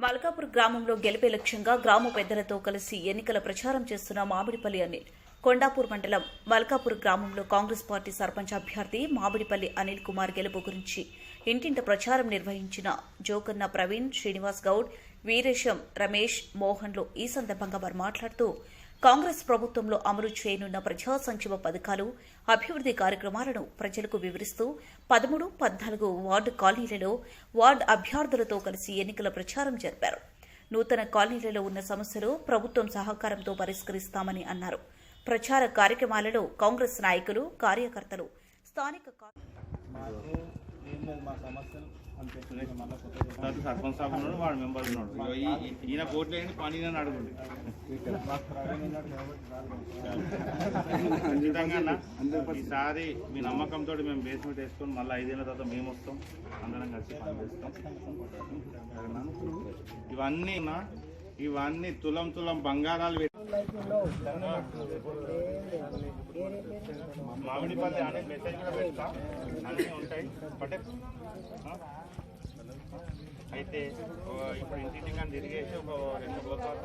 మల్కాపూర్ గ్రామంలో గెలిపే లక్ష్యంగా గ్రామ పెద్దలతో కలిసి ఎన్నికల ప్రచారం చేస్తున్న మామిడిపల్లి అనిల్. కొండాపూర్ మండలం మల్కాపూర్ గ్రామంలో కాంగ్రెస్ పార్టీ సర్పంచ్ అభ్యర్థి మామిడిపల్లి అనిల్ కుమార్ గెలుపు గురించి ఇంటింట ప్రచారం నిర్వహించిన జోకన్న ప్రవీణ్ శ్రీనివాస్ గౌడ్ వీరేశం రమేష్ మోహన్లు ఈ సందర్భంగా వారు మాట్లాడుతూ కాంగ్రెస్ ప్రభుత్వంలో అమలు చేయనున్న ప్రజా సంక్షేమ పథకాలు అభివృద్ది కార్యక్రమాలను ప్రజలకు వివరిస్తూ పదమూడు పద్నాలుగు వార్డు కాలనీలలో వార్డు అభ్యర్థులతో కలిసి ఎన్నికల ప్రచారం జరిపారు. నూతన కాలనీలలో ఉన్న సమస్యలు ప్రభుత్వం సహకారంతో పరిష్కరిస్తామని అన్నారు. ప్రచార కార్యక్రమాలలో కాంగ్రెస్ నాయకులు కార్యకర్తలు స్థానిక సర్పంచ్ సాబ్ ఉన్నాడు వాడు మెంబర్ ఉన్నాడు. ఈ- ఈయన కోట్లు వేయండి పని నన్ను అడుగుండి. ఖచ్చితంగా ఈసారి మీ నమ్మకంతో మేము బేస్మెంట్ వేసుకొని మళ్ళీ ఐదేళ్ళ తర్వాత మేము వస్తాం. అందరం కలిసి పనిచేస్తాం ఇవన్నీ ఇవన్నీ తులం తులం బంగారాలు మామిడిపల్లి అనే మెసేజ్ కూడా పెడతా. అన్నీ ఉంటాయి. బట్ అయితే ఇప్పుడు ఇంటింటి కానీ తిరిగేసి ఒక రెండు తర్వాత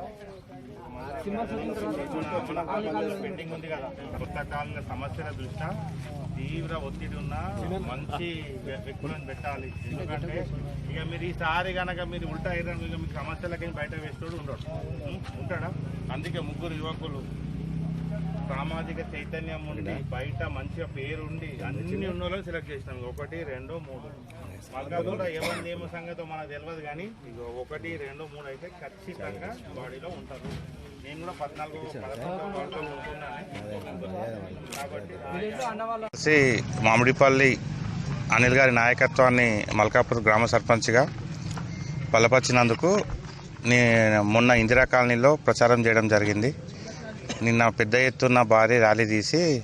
పెండింగ్ ఉంది కదా. కొత్త కాలంలో సమస్యల దృష్ట్యా తీవ్ర ఒత్తిడి ఉన్న మంచి వ్య- వ్యక్తులను పెట్టాలి. ఎందుకంటే ఇక మీరు ఈసారి కనుక మీరు ఉల్టా అయ్యారు ఇక మీకు సమస్యలకి బయట వేస్తాడు ఉండడు? ఉంటాడా? అందుకే ముగ్గురు యువకులు సామాజిక చైతన్యం ఉండి బయట మంచిగా పేరుండి అన్ని ఉన్న వాళ్ళని సెలెక్ట్ చేసినాం. ఒకటి రెండు మూడు. మళ్ళా కూడా ఎవరి నియమ సంగతో మనకు తెలియదు కానీ ఒకటి రెండు మూడు అయితే ఖచ్చితంగా బాడీలో ఉంటారు. నేను కూడా పద్నాలుగు పదకొండు మామిడిపల్లి అనిల్ గారి నాయకత్వాన్ని మల్కాపూర్ గ్రామ సర్పంచ్గా బలపరిచినందుకు నే మొన్న ఇందిరా కాలనీలో ప్రచారం చేయడం జరిగింది. నిన్న పెద్ద ఎత్తున భారీ ర్యాలీ తీసి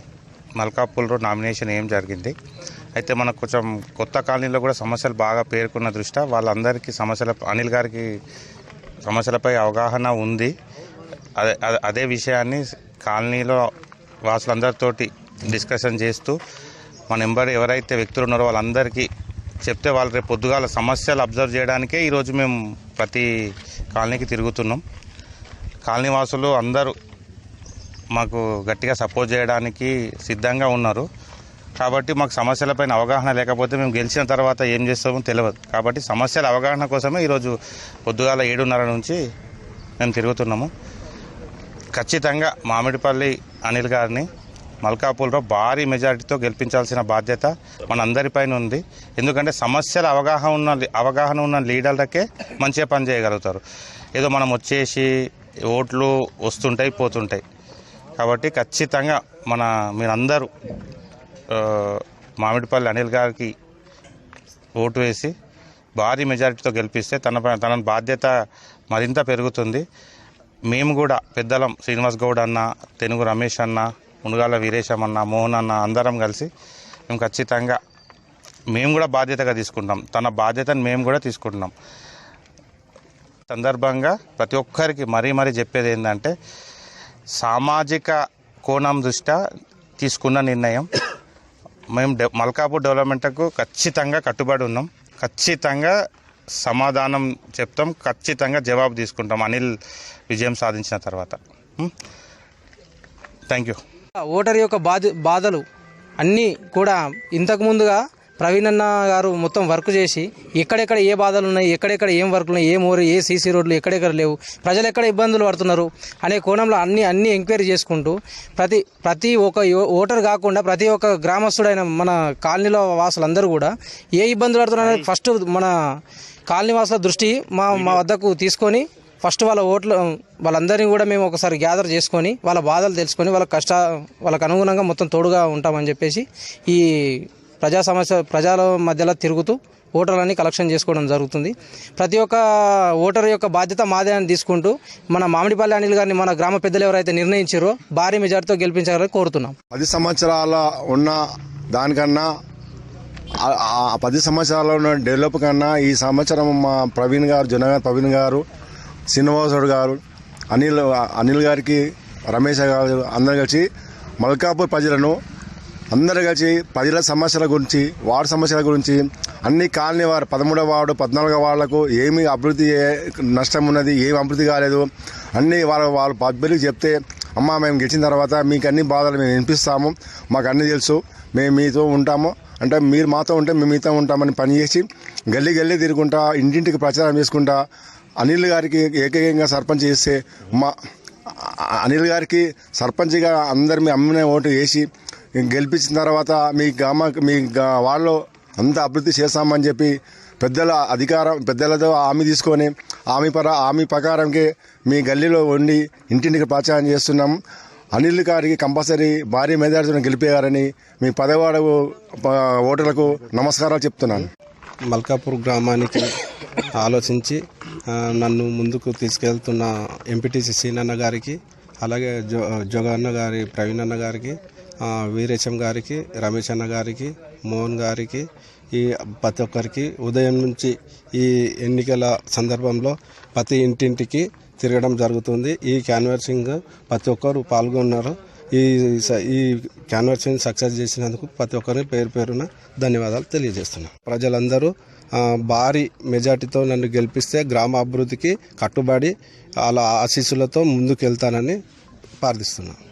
మల్కాపూర్లో నామినేషన్ ఏం జరిగింది. అయితే మనకు కొంచెం కొత్త కాలనీలో కూడా సమస్యలు బాగా పేర్కొన్న దృష్ట్యా వాళ్ళందరికీ సమస్యల అనిల్ గారికి సమస్యలపై అవగాహన ఉంది. అదే అదే- విషయాన్ని కాలనీలో వాసులందరితోటి డిస్కషన్ చేస్తూ మన నెంబర్ ఎవరైతే వ్యక్తులు ఉన్నారో వాళ్ళందరికీ చెప్తే వాళ్ళు రేపు పొద్దుగాల సమస్యలు అబ్జర్వ్ చేయడానికే ఈరోజు మేము ప్రతి కాలనీకి తిరుగుతున్నాం. కాలనీ వాసులు అందరూ మాకు గట్టిగా సపోర్ట్ చేయడానికి సిద్ధంగా ఉన్నారు. కాబట్టి మాకు సమస్యలపైన అవగాహన లేకపోతే మేము గెలిచిన తర్వాత ఏం చేస్తామో తెలియదు. కాబట్టి సమస్యల అవగాహన కోసమే ఈరోజు పొద్దుగాల ఏడున్నర నుంచి మేము తిరుగుతున్నాము. ఖచ్చితంగా మామిడిపల్లి అనిల్ గారిని మల్కాపూర్లో భారీ మెజారిటీతో గెలిపించాల్సిన బాధ్యత మనందరిపైన ఉంది. ఎందుకంటే సమస్యల అవగాహన ఉన్న అవగాహన ఉన్న లీడర్లకే మంచిగా పని చేయగలుగుతారు. ఏదో మనం వచ్చేసి ఓట్లు వస్తుంటాయి పోతుంటాయి. కాబట్టి ఖచ్చితంగా మన మీరందరూ మామిడిపల్లి అనిల్ గారికి ఓటు వేసి భారీ మెజారిటీతో గెలిపిస్తే తన తన బాధ్యత మరింత పెరుగుతుంది. మేము కూడా పెద్దలం శ్రీనివాస్ గౌడ్ అన్న తెనుగు రమేష్ అన్న మునుగాల వీరేశం అన్న మోహన్ అన్న అందరం కలిసి మేము ఖచ్చితంగా మేము కూడా బాధ్యతగా తీసుకుంటాం. తన బాధ్యతను మేము కూడా తీసుకుంటున్నాం. సందర్భంగా ప్రతి ఒక్కరికి మరీ మరీ చెప్పేది ఏంటంటే సామాజిక కోణం దృష్ట్యా తీసుకున్న నిర్ణయం. మేము డె మల్కాపూర్ డెవలప్మెంట్కు ఖచ్చితంగా కట్టుబడి ఉన్నాం. ఖచ్చితంగా సమాధానం చెప్తాం. ఖచ్చితంగా జవాబు తీసుకుంటాం అనిల్ విజయం సాధించిన తర్వాత. థ్యాంక్ యూ ఓటర్ యొక్క బాధ బాధలు అన్నీ కూడా ఇంతకు ముందుగా ప్రవీణ్ అన్న గారు మొత్తం వర్క్ చేసి ఎక్కడెక్కడ ఏ బాధలు ఉన్నాయి ఎక్కడెక్కడ ఏం వర్క్లు ఉన్నాయి ఏ మోరి ఏ సీసీ రోడ్లు ఎక్కడెక్కడ లేవు ప్రజలు ఎక్కడ ఇబ్బందులు పడుతున్నారు అనే కోణంలో అన్ని అన్ని ఎంక్వైరీ చేసుకుంటూ ప్రతి ప్రతి ఒక్క ఓటర్ కాకుండా ప్రతి ఒక్క గ్రామస్తుడైన మన కాలనీలో వాసులందరూ కూడా ఏ ఇబ్బందులు పడుతున్నారు ఫస్ట్ మన కాలనీ వాసుల దృష్టి మా మా వద్దకు తీసుకొని ఫస్ట్ వాళ్ళ ఓట్లు వాళ్ళందరినీ కూడా మేము ఒకసారి గ్యాదర్ చేసుకొని వాళ్ళ బాధలు తెలుసుకొని వాళ్ళ కష్ట వాళ్ళకు అనుగుణంగా మొత్తం తోడుగా ఉంటామని చెప్పేసి ఈ ప్రజా సమస్య ప్రజల మధ్యలో తిరుగుతూ ఓటర్లని కలెక్షన్ చేసుకోవడం జరుగుతుంది. ప్రతి ఒక్క ఓటర్ యొక్క బాధ్యత మాదే అని తీసుకుంటూ మన మామిడిపల్లి అనిల్ గారిని మన గ్రామ పెద్దలు ఎవరైతే నిర్ణయించారో భారీ మెజార్టీతో గెలిపించాలని కోరుతున్నాం. పది సంవత్సరాల ఉన్న దానికన్నా పది సంవత్సరాల ఉన్న డెవలప్ కన్నా ఈ సంవత్సరం మా ప్రవీణ్ గారు జనగారు ప్రవీణ్ గారు శ్రీనివాసుడు గారు అనిల్ అనిల్ గారికి రమేష్ గారు అందరు కలిసి మల్కాపూర్ ప్రజలను అందరూ కలిసి ప్రజల సమస్యల గురించి వార్డు సమస్యల గురించి అన్ని కాలనీ వారు పదమూడవ వార్డు పద్నాలుగో వార్డులకు ఏమి అభివృద్ధి నష్టం ఉన్నది ఏమి అభివృద్ధి కాలేదు అన్నీ వాళ్ళ వాళ్ళ పబ్లిక్ చెప్తే అమ్మ మేము గెలిచిన తర్వాత మీకు అన్ని బాధలు మేము వినిపిస్తాము మాకు అన్నీ తెలుసు మేము మీతో ఉంటాము అంటే మీరు మాతో ఉంటే మేము మీతో ఉంటామని పనిచేసి గల్లీ గల్లీ తిరుగుకుంటా ఇంటింటికి ప్రచారం చేసుకుంటా అనిల్ గారికి ఏకైకంగా సర్పంచ్ చేస్తే మా అనిల్ గారికి సర్పంచ్గా అందరు మీ అమ్మిన ఓటు వేసి గెలిపించిన తర్వాత మీ గ్రామ మీ వాళ్ళు అంత అభివృద్ధి చేస్తామని చెప్పి పెద్దల అధికారం పెద్దలతో హామీ తీసుకొని హామీ పర హామీ ప్రకారంకి మీ గల్లీలో ఉండి ఇంటింటికి ప్రచారం చేస్తున్నాం. అనిల్ గారికి కంపల్సరీ భారీ మెజార్టీతో గెలిపేయారని మీ పదవాడ ఓటర్లకు నమస్కారాలు చెప్తున్నాను. మల్కాపూర్ గ్రామానికి ఆలోచించి నన్ను ముందుకు తీసుకెళ్తున్న ఎంపీటీసీ సీనన్న గారికి అలాగే జో జోగన్న గారి ప్రవీణ్ అన్న గారికి వీరేశం గారికి రమేష్ అన్న గారికి మోహన్ గారికి ఈ ప్రతి ఒక్కరికి ఉదయం నుంచి ఈ ఎన్నికల సందర్భంలో ప్రతి ఇంటింటికి తిరగడం జరుగుతుంది. ఈ క్యాన్వర్సింగ్ ప్రతి ఒక్కరు పాల్గొన్నారు. ఈ స- ఈ క్యాన్వర్సింగ్ సక్సెస్ చేసినందుకు ప్రతి ఒక్కరిని పేరు పేరున ధన్యవాదాలు తెలియజేస్తున్నాను ప్రజలందరూ భారీ మెజార్టీతో నన్ను గెలిపిస్తే గ్రామ అభివృద్ధికి కట్టుబడి అలా ఆశీస్సులతో ముందుకెళ్తానని ప్రార్థిస్తున్నాను